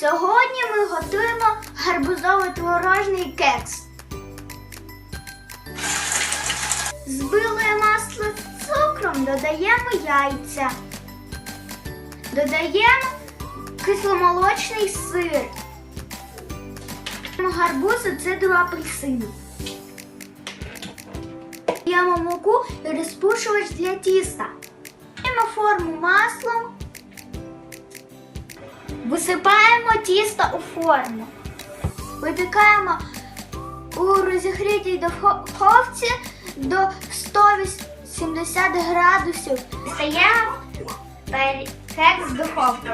Сьогодні ми готуємо гарбузовий творожний кекс. Збиле масло з цукром, додаємо яйця. Додаємо кисломолочний сир. Гарбуз і цедру апельсину. Додаємо муку і розпушувач для тіста. Даємо форму маслом. Висипаємо тісто у форму. Випікаємо у розігрітій духовці до 180 градусів. Стаємо кекс з духовки.